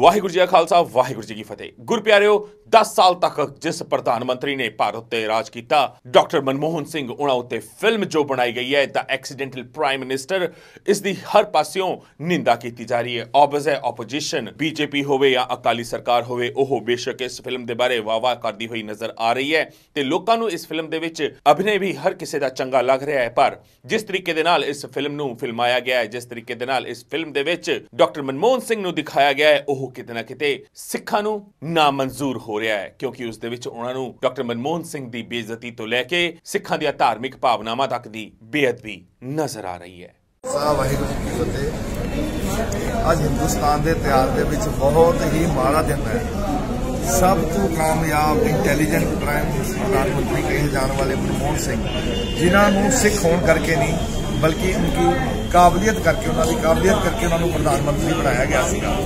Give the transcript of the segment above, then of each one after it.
ਵਾਹਿਗੁਰੂ ਜੀ ਕਾ ਖਾਲਸਾ, ਵਾਹਿਗੁਰੂ ਜੀ ਕੀ ਫਤਿਹ। ਗੁਰਪਿਆਰਿਓ 10 ਸਾਲ ਤੱਕ ਜਿਸ ਪ੍ਰਧਾਨ ਮੰਤਰੀ ਨੇ ਭਾਰਤ ਤੇ ਰਾਜ ਕੀਤਾ, ਡਾਕਟਰ ਮਨਮੋਹਨ ਸਿੰਘ ਉਹਨਾਂ ਉੱਤੇ ਫਿਲਮ ਜੋ ਬਣਾਈ ਗਈ ਹੈ ਦਾ ਐਕਸੀਡੈਂਟਲ ਪ੍ਰਾਈਮ ਮਿਨਿਸਟਰ ਇਸ ਦੀ ਹਰ ਪਾਸਿਓਂ ਨਿੰਦਾ ਕੀਤੀ ਜਾ ਰਹੀ ਹੈ। ਆਬਜ਼ ਹੈ ਆਪੋਜੀਸ਼ਨ ਬੀਜੇਪੀ ਹੋਵੇ ਜਾਂ ਅਕਾਲੀ ਸਰਕਾਰ ਹੋਵੇ, ਉਹ ਬੇਸ਼ੱਕ ਇਸ ਫਿਲਮ ਦੇ ਬਾਰੇ ਵਾਵਾ ਕਰਦੀ ਹੋਈ ਨਜ਼ਰ ਆ ਰਹੀ ਹੈ ਤੇ ਲੋਕਾਂ ਨੂੰ ਇਸ ਫਿਲਮ ਦੇ ਵਿੱਚ ਅਭਿਨੈ ਵੀ ਹਰ ਕਿਸੇ ਦਾ ਚੰਗਾ ਲੱਗ ਰਿਹਾ ਹੈ। ਪਰ ਜਿਸ ਤਰੀਕੇ ਦੇ ਨਾਲ ਇਸ ਫਿਲਮ ਨੂੰ ਫਿਲਮਾਇਆ ਗਿਆ ਹੈ, ਜਿਸ ਤਰੀਕੇ ਦੇ ਨਾਲ ਇਸ ਫਿਲਮ ਦੇ ਵਿੱਚ ਡਾਕਟਰ ਮਨਮੋਹਨ ਸਿੰਘ ਨੂੰ ਦਿਖਾਇਆ ਗਿਆ ਹੈ, ਉਹ ਕਿਤੇ ਨਾ ਕਿਤੇ ਸਿੱਖਾਂ ਨੂੰ ਨਾ ਹੋ ਰਿਹਾ ਹੈ, ਕਿਉਂਕਿ ਉਸ ਦੇ ਵਿੱਚ ਉਹਨਾਂ ਨੂੰ ਡਾਕਟਰ ਮਨਮੋਹਨ ਸਿੰਘ ਦੀ ਬੇਇੱਜ਼ਤੀ ਤੋਂ ਲੈ ਕੇ ਸਿੱਖਾਂ ਦੀਆਂ ਧਾਰਮਿਕ ਭਾਵਨਾਵਾਂ ਤੱਕ ਦੀ ਬੇਅਦਬੀ ਨਜ਼ਰ ਆ ਰਹੀ ਹੈ। ਸਾਹਿਬ ਵਾਹਿਗੁਰੂ ਜੀ ਫਤਿਹ। ਅੱਜ ਹਿੰਦੁਸਤਾਨ ਦੇ ਇਤਿਹਾਸ ਦੇ ਵਿੱਚ ਬਹੁਤ ਹੀ ਮਾੜਾ ਦਿਨ ਹੈ। ਸਭ ਤੋਂ ਕਾਮਯਾਬ ਇੰਟੈਲੀਜੈਂਟ ਪ੍ਰਾਈਮ ਪ੍ਰਧਾਨ ਮੰਤਰੀ ਕਹੇ ਜਾਣ ਵਾਲੇ ਮਨਮੋਹਨ ਸਿੰਘ, ਜਿਨ੍ਹਾਂ ਨੂੰ ਸਿੱਖ ਹੋਣ ਕਰਕੇ ਨਹੀਂ ਬਲਕਿ ਉਨਕੀ ਕਾਬਲੀਅਤ ਕਰਕੇ, ਉਹਨਾਂ ਦੀ ਕਾਬਲੀਅਤ ਕਰਕੇ ਉਹਨਾਂ ਨੂੰ ਪ੍ਰਧਾਨ ਮੰਤਰੀ ਬਣਾਇਆ ਗਿਆ ਸੀਗਾ।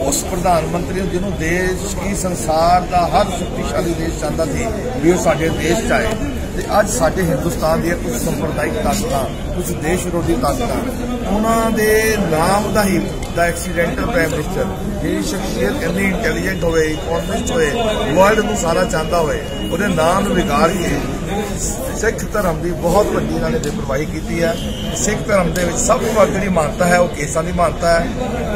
ਉਸ ਪ੍ਰਧਾਨ ਮੰਤਰੀ ਨੂੰ ਜਿਹਨੂੰ ਦੇਸ਼ ਕੀ ਸੰਸਾਰ ਦਾ ਹਰ ਸ਼ਕਤੀਸ਼ਾਲੀ ਦੇਸ਼ ਚਾਹੁੰਦਾ ਸੀ, ਵੀ ਉਹ ਸਾਡੇ ਦੇਸ਼ ਚ ਆਏ। ਤੇ ਅੱਜ ਸਾਡੇ ਹਿੰਦੁਸਤਾਨ ਦੀਆਂ ਕੁਝ ਸੰਪਰਦਾਇਕ ਤਾਕਤਾਂ, ਕੁਝ ਦੇਸ਼ ਵਿਰੋਧੀ ਤਾਕਤਾਂ, ਉਹਨਾਂ ਦੇ ਨਾਮ ਦਾ ਹੀ ਦਾ ਐਕਸੀਡੈਂਟਲ ਪ੍ਰਾਈਮ ਮਿਨਿਸਟਰ ਜਿਹੜੀ ਸ਼ਖਸੀਅਤ ਇੰਨੀ ਇੰਟੈਲੀਜੈਂਟ ਹੋਵੇ ਇਕਨੋਮਿਸਟ ਹੋਏ ਵਰਲਡ ਨੂੰ ਸਾਰਾ ਚਾਹੁੰਦਾ ਹੋਵੇ, ਉਹਦੇ ਨਾਮ ਨੂੰ ਵਿਗਾੜ ਕੇ ਸਿੱਖ ਧਰਮ ਦੀ ਬਹੁਤ ਵੱਡੀ ਇਹਨਾਂ ਨੇ ਬੇਪਰਵਾਹੀ ਕੀਤੀ ਹੈ। ਸਿੱਖ ਧਰਮ ਦੇ ਵਿੱਚ ਸਭ ਤੋਂ ਵੱਧ ਜਿਹੜੀ ਮਾਨਤਾ ਹੈ, ਉਹ ਕੇਸਾਂ ਦੀ ਮਾਨਤਾ ਹੈ।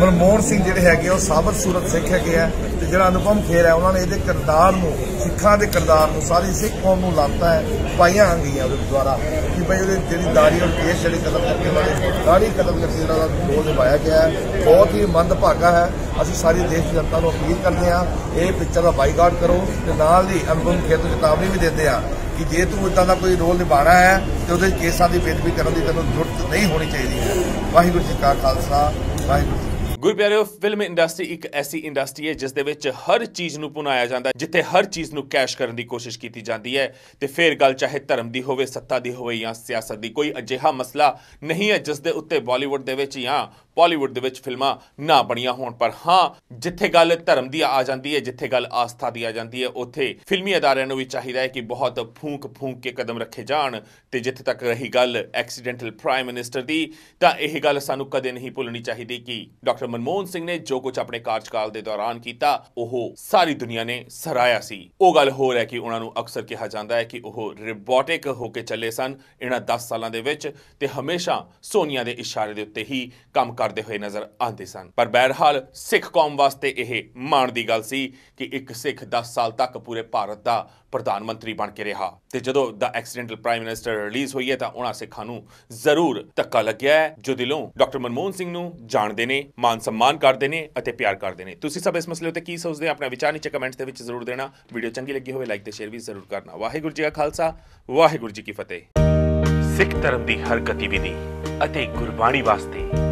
ਮਨਮੋਹਨ ਸਿੰਘ ਜਿਹੜੇ ਹੈਗੇ ਉਹ ਸਾਬਤ ਸੂਰਤ ਸਿੱਖ ਹੈਗੇ ਆ ਤੇ ਜਿਹੜਾ ਅਨੁਪਮ ਖੇਰ ਹੈ, ਉਹਨਾਂ ਨੇ ਇਹਦੇ ਕਿਰਦਾਰ ਨੂੰ, ਸਿੱਖਾਂ ਦੇ ਕਿਰਦਾਰ ਨੂੰ, ਸਾਰੀ ਸਿੱਖ ਕੌਮ ਨੂੰ ਲਾਤਾ ਹੈ, ਪਾਈਆਂ ਗਈਆਂ ਉਹਦੇ ਦੁਆਰਾ। ਕਿ ਬਈ ਉਹਦੇ ਜਿਹੜੀ ਦਾੜੀ ਔਰ ਕੇਸ ਜਿਹੜੇ ਕਦਮ ਕਰਕੇ ਉਹਨਾਂ ਨੇ, ਦਾੜੀ ਕਦਮ ਕਰਕੇ ਜਿਹੜਾ ਦਾ ਰੋਲ ਨਿਭਾਇਆ ਗਿਆ ਹੈ। ਬਹੁਤ ਹੀ ਮੰਦਭਾਗਾ ਹੈ। ਅਸੀਂ ਸਾਰੀ ਦੇਸ਼ ਦੀ ਜਨਤਾ ਨੂੰ ਅਪੀਲ ਕਰਦੇ ਹਾਂ, ਇਹ ਪਿਕਚਰ ਦਾ ਬਾਈਕਾਟ ਕਰੋ ਤੇ ਨਾਲ ਹੀ ਅਨੁਪਮ ਖੇਰ ਨੂੰ ਚੇਤਾਵਨੀ ਵੀ ਦਿੰਦੇ ਆ ਕਿ ਜੇ ਤੂੰ ਇਦਾਂ ਦਾ ਕੋਈ ਰੋਲ ਨਿਭਾਣਾ ਹੈ ਤੇ ਉਹਦੇ ਕੇਸਾਂ ਦੀ ਬੇਦਬੀ ਕਰਨ ਦੀ ਤੈਨੂੰ ਜ਼ਰੂਰਤ ਨਹੀਂ ਹੋਣੀ ਚਾਹੀਦੀ ਹੈ। ਵਾਹਿਗੁਰੂ ਜੀ ਕਾ ਖਾਲਸਾ, ਵਾਹਿਗੁਰੂ ਜੀ ਗੁਰਪਿਆਰਿਓ ਫਿਲਮ ਇੰਡਸਟਰੀ ਇੱਕ ਐਸੀ ਇੰਡਸਟਰੀ ਹੈ ਜਿਸ ਦੇ ਵਿੱਚ ਹਰ ਚੀਜ਼ ਨੂੰ ਪੁਨਾਇਆ ਜਾਂਦਾ ਹੈ, ਜਿੱਥੇ ਹਰ ਚੀਜ਼ ਨੂੰ ਕੈਸ਼ ਕਰਨ ਦੀ ਕੋਸ਼ਿਸ਼ ਕੀਤੀ ਜਾਂਦੀ ਹੈ। ਤੇ ਫਿਰ ਗੱਲ ਚਾਹੇ ਧਰਮ ਦੀ ਹੋਵੇ, ਸੱਤਾ ਦੀ ਹੋਵੇ ਜਾਂ ਸਿਆਸਤ ਦੀ, ਕੋਈ ਅਜਿਹਾ ਮਸਲਾ ਨਹੀਂ ਹੈ ਜਿਸ ਦੇ ਉੱਤੇ ਬਾਲੀਵੁੱਡ ਦੇ ਵਿੱਚ ਜਾਂ ਪਾਲੀਵੁੱਡ ਦੇ ਵਿੱਚ ਫਿਲਮਾਂ ਨਾ ਬਣੀਆਂ ਹੋਣ, ਪਰ ਹਾਂ, ਜਿੱਥੇ ਗੱਲ ਧਰਮ ਦੀ ਆ ਜਾਂਦੀ ਹੈ, ਜਿੱਥੇ ਗੱਲ ਆਸਥਾ ਦੀ ਆ ਜਾਂਦੀ ਹੈ, ਉੱਥੇ ਫਿਲਮੀ ਅਦਾਰਿਆਂ ਨੂੰ ਵੀ ਚਾਹੀਦਾ ਹੈ ਕਿ ਬਹੁਤ ਫੂਕ ਫੂਕ ਕੇ ਕਦਮ ਰੱਖੇ ਜਾਣ ਤੇ ਜਿੱਥੇ ਤੱਕ ਰਹੀ ਗੱਲ ਐਕਸੀਡੈਂਟਲ ਪ੍ਰਾਈਮ ਮਿਨਿਸਟਰ ਦੀ, ਤਾਂ ਇਹ ਗੱਲ ਸਾਨੂੰ ਕਦੇ ਨਹੀਂ ਭੁੱਲਣੀ ਚਾਹੀਦੀ ਕਿ ਡਾਕਟਰ ਮਨਮੋਹਨ ਸਿੰਘ ਨੇ ਜੋ ਕੁਝ ਆਪਣੇ ਕਾਰਜਕਾਲ ਦੇ ਦੌਰਾਨ ਕੀਤਾ, ਉਹ ਸਾਰੀ ਦੁਨੀਆ ਨੇ ਸਰਾਇਆ ਸੀ। ਉਹ ਗੱਲ ਹੋਰ ਹੈ ਕਿ ਉਹਨਾਂ ਨੂੰ ਅਕਸਰ ਕਿਹਾ ਜਾਂਦਾ ਹੈ ਕਿ ਉਹ ਰਿਬੋਟਿਕ ਹੋ ਕੇ ਚੱਲੇ ਸਨ, ਇਹਨਾਂ 10 ਸਾਲਾਂ ਦੇ ਵਿੱਚ, ਤੇ ਹਮੇਸ਼ਾ ਸੋਨੀਆ ਦੇ ਇਸ਼ਾਰੇ ਦੇ ਉੱਤੇ ਹੀ ਕੰਮ ਕਰਦੇ ਹੋਏ ਨਜ਼ਰ ਆਉਂਦੇ ਸਨ। ਪਰ ਬਹਿਰਹਾਲ ਸਿੱਖ ਕੌਮ ਵਾਸਤੇ ਇਹ ਮਾਣ ਦੀ ਗੱਲ ਸੀ ਕਿ ਇੱਕ ਸਿੱਖ 10 ਸਾਲ ਤੱਕ ਪੂਰੇ ਭਾਰਤ ਦਾ ਪ੍ਰਧਾਨ ਮੰਤਰੀ ਬਣ ਕੇ ਰਿਹਾ। ਤੇ ਜਦੋਂ ਦਾ ਐਕਸੀਡੈਂਟਲ ਪ੍ਰਾਈਮ ਮਿਨਿਸਟਰ ਰਿਲੀਜ਼ ਹੋਈ ਹੈ ਤਾਂ ਉਹਨਾਂ ਸਿੱਖਾਂ ਨੂੰ ਜ਼ਰੂਰ ਧੱਕਾ ਲੱਗਿਆ ਹੈ, ਜੋ ਦਿਲੋਂ ਡਾਕਟਰ ਮਨਮੋਹਨ ਸਿੰਘ ਨੂੰ ਜਾਣਦੇ ਨੇ ਮਾਨ ਸਨਮਾਨ ਕਰਦੇ ਨੇ ਅਤੇ ਪਿਆਰ ਕਰਦੇ ਨੇ। ਤੁਸੀਂ ਸਭ ਇਸ ਮਸਲੇ ਉੱਤੇ ਕੀ ਸੋਚਦੇ ਹੋ? ਆਪਣਾ ਵਿਚਾਰ ਨੀਚੇ ਕਮੈਂਟਸ ਦੇ ਵਿੱਚ ਜ਼ਰੂਰ ਦੇਣਾ। ਵੀਡੀਓ ਚੰਗੀ ਲੱਗੀ ਹੋਵੇ, ਲਾਈਕ ਤੇ ਸ਼ੇਅਰ ਵੀ ਜ਼ਰੂਰ ਕਰਨਾ। ਵਾਹਿਗੁਰੂ ਜੀ ਕਾ ਖਾਲਸਾ, ਵਾਹਿਗੁਰੂ ਜੀ ਕੀ ਫਤਿਹ। ਸਿੱਖ ਧਰਮ ਦੀ ਹਰ ਗਤੀਵਿਧੀ ਅਤੇ ਗੁਰਬਾਣੀ ਵਾਸਤੇ